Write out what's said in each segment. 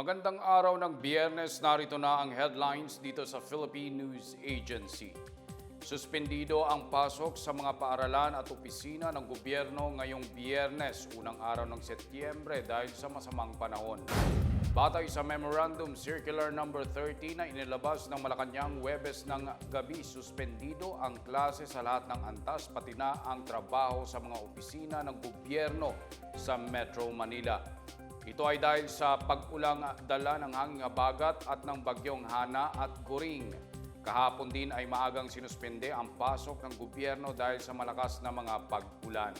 Magandang araw ng biyernes, narito na ang headlines dito sa Philippine News Agency. Suspendido ang pasok sa mga paaralan at opisina ng gobyerno ngayong biyernes, unang araw ng Setyembre dahil sa masamang panahon. Batay sa Memorandum Circular No. 30 na inilabas ng Malacanang Webes ng gabi, suspendido ang klase sa lahat ng antas pati na ang trabaho sa mga opisina ng gobyerno sa Metro Manila. Ito ay dahil sa pag-ulang dala ng hanging habagat at ng bagyong Hana at Goring. Kahapon din ay maagang sinuspende ang pasok ng gobyerno dahil sa malakas na mga pag-ulan.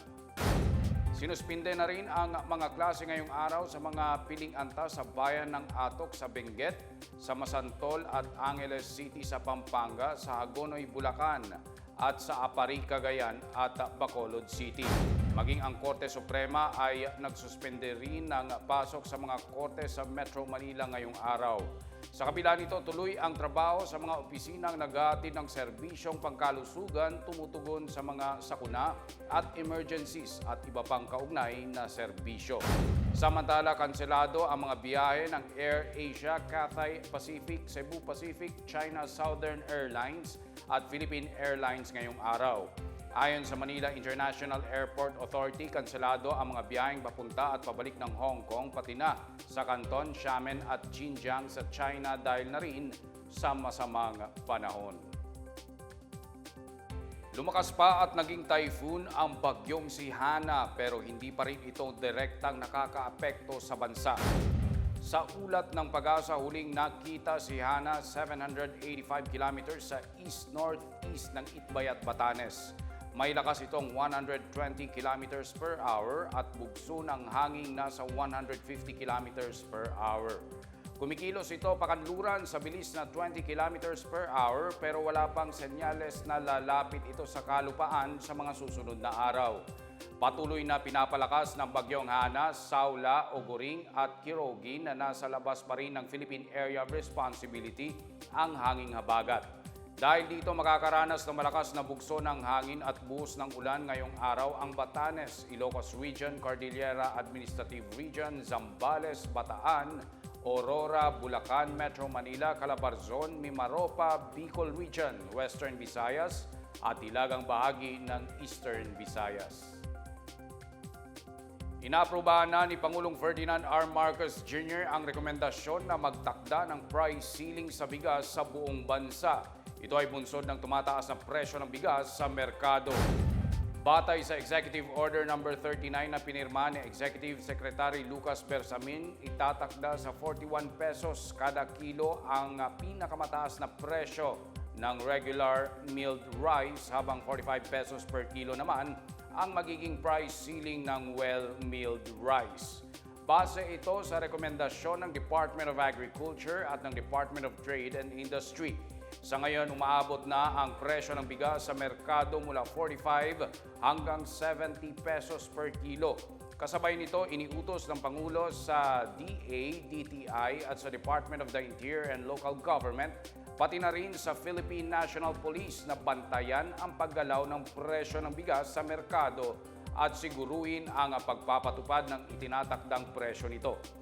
Sinuspinde na rin ang mga klase ngayong araw sa mga piling antas sa bayan ng Atok sa Benguet, sa Masantol at Angeles City sa Pampanga, sa Hagonoy, Bulacan at sa Apari, Cagayan at Bacolod City. Maging ang Korte Suprema ay nagsuspende rin ng pasok sa mga korte sa Metro Manila ngayong araw. Sa kabila nito, tuloy ang trabaho sa mga opisinang naghahatid ng serbisyong pangkalusugan tumutugon sa mga sakuna at emergencies at iba pang kaugnay na serbisyo. Samantala, kanselado ang mga biyahe ng Air Asia, Cathay Pacific, Cebu Pacific, China Southern Airlines at Philippine Airlines ngayong araw. Ayon sa Manila International Airport Authority, kanselado ang mga biyaheng papunta at pabalik ng Hong Kong pati na sa Canton, Xiamen at Xinjiang sa China dahil na rin sa masamang panahon. Lumakas pa at naging typhoon ang bagyong si Hana pero hindi pa rin ito direktang nakakaapekto sa bansa. Sa ulat ng pag-asa, huling nakita si Hana 785 kilometers sa east-northeast ng Itbay at Batanes. May lakas itong 120 kilometers per hour at bugso ng hanging nasa 150 kilometers per hour. Kumikilos ito pakanluran sa bilis na 20 kilometers per hour pero wala pang senyales na lalapit ito sa kalupaan sa mga susunod na araw. Patuloy na pinapalakas ng bagyong Hana, Saula, Ogoring at Kirogi na nasa labas pa rin ng Philippine Area of Responsibility ang hanging habagat. Dahil dito makakaranas ng malakas na bugso ng hangin at buhos ng ulan ngayong araw ang Batanes, Ilocos Region, Cordillera Administrative Region, Zambales, Bataan, Aurora, Bulacan, Metro Manila, Calabarzon, Mimaropa, Bicol Region, Western Visayas at ilagang bahagi ng Eastern Visayas. Inaprubahan na ni Pangulong Ferdinand R. Marcos Jr. ang rekomendasyon na magtakda ng price ceiling sa bigas sa buong bansa. Ito ay bunsod ng tumataas na presyo ng bigas sa merkado. Batay sa Executive Order No. 39 na pinirma ni Executive Secretary Lucas Bersamin, itatakda sa 41 pesos kada kilo ang pinakamataas na presyo ng regular milled rice habang 45 pesos per kilo naman ang magiging price ceiling ng well-milled rice. Base ito sa rekomendasyon ng Department of Agriculture at ng Department of Trade and Industry. Sa ngayon, umaabot na ang presyo ng bigas sa merkado mula 45 hanggang 70 pesos per kilo. Kasabay nito, iniutos ng Pangulo sa DA, DTI at sa Department of the Interior and Local Government, pati na rin sa Philippine National Police na bantayan ang paggalaw ng presyo ng bigas sa merkado at siguruhin ang pagpapatupad ng itinatakdang presyo nito.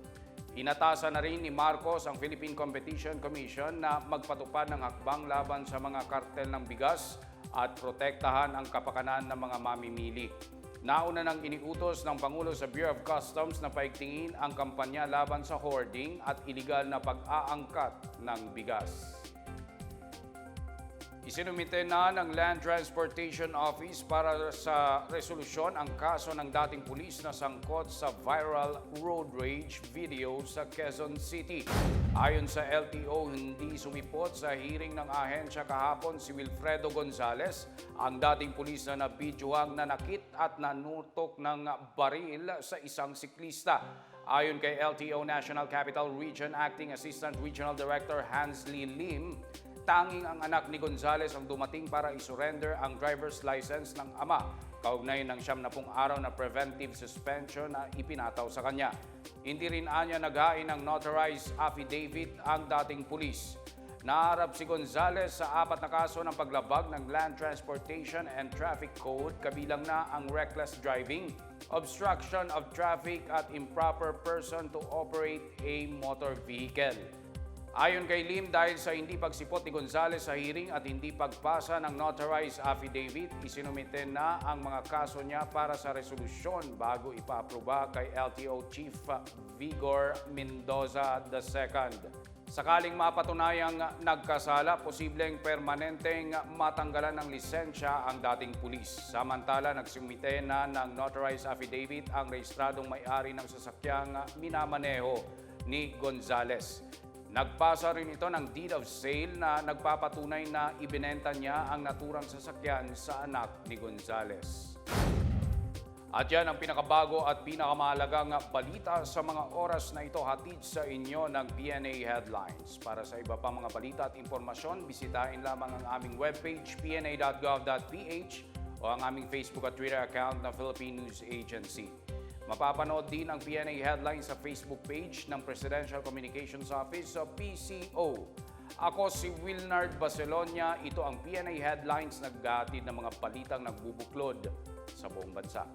Inatasan na rin ni Marcos ang Philippine Competition Commission na magpatupad ng hakbang laban sa mga kartel ng bigas at protektahan ang kapakanan ng mga mamimili. Nauna nang iniutos ng Pangulo sa Bureau of Customs na paigtingin ang kampanya laban sa hoarding at iligal na pag-aangkat ng bigas. Isinumite na ng Land Transportation Office para sa resolusyon ang kaso ng dating pulis na sangkot sa viral road rage video sa Quezon City. Ayon sa LTO, hindi sumipot sa hearing ng ahensya kahapon si Wilfredo Gonzales, ang dating pulis na nabidyohang nanakit at nanutok ng baril sa isang siklista. Ayon kay LTO National Capital Region Acting Assistant Regional Director Hans Lee Lim, tanging ang anak ni Gonzales ang dumating para isurrender ang driver's license ng ama kaugnay ng siyam na pung araw na preventive suspension na ipinataw sa kanya. Hindi rin anya naghain ng notarized affidavit ang dating pulis. Naharap si Gonzales sa apat na kaso ng paglabag ng Land Transportation and Traffic Code kabilang na ang reckless driving, obstruction of traffic at improper person to operate a motor vehicle. Ayon kay Lim, dahil sa hindi pagsipot ni Gonzales sa hearing at hindi pagpasa ng notarized affidavit, isinumite na ang mga kaso niya para sa resolusyon bago ipaaproba kay LTO Chief Vigor Mendoza II. Sakaling mapatunayang nagkasala, posibleng permanenteng matanggalan ng lisensya ang dating pulis. Samantala, nagsumite na ng notarized affidavit ang rehistradong may-ari ng sasakyang minamaneho ni Gonzales. Nagpasa rin ito ng deed of sale na nagpapatunay na ibinenta niya ang naturang sasakyan sa anak ni Gonzales. At yan ang pinakabago at pinakamahalagang balita sa mga oras na ito hatid sa inyo ng PNA Headlines. Para sa iba pa mga balita at impormasyon, bisitahin lamang ang aming webpage pna.gov.ph o ang aming Facebook at Twitter account na Philippine News Agency. Mapapanood din ang PNA Headlines sa Facebook page ng Presidential Communications Office o PCO. Ako si Wilnard Baselonia. Ito ang PNA Headlines naggatid ng mga balitang nagbubuklod sa buong bansa.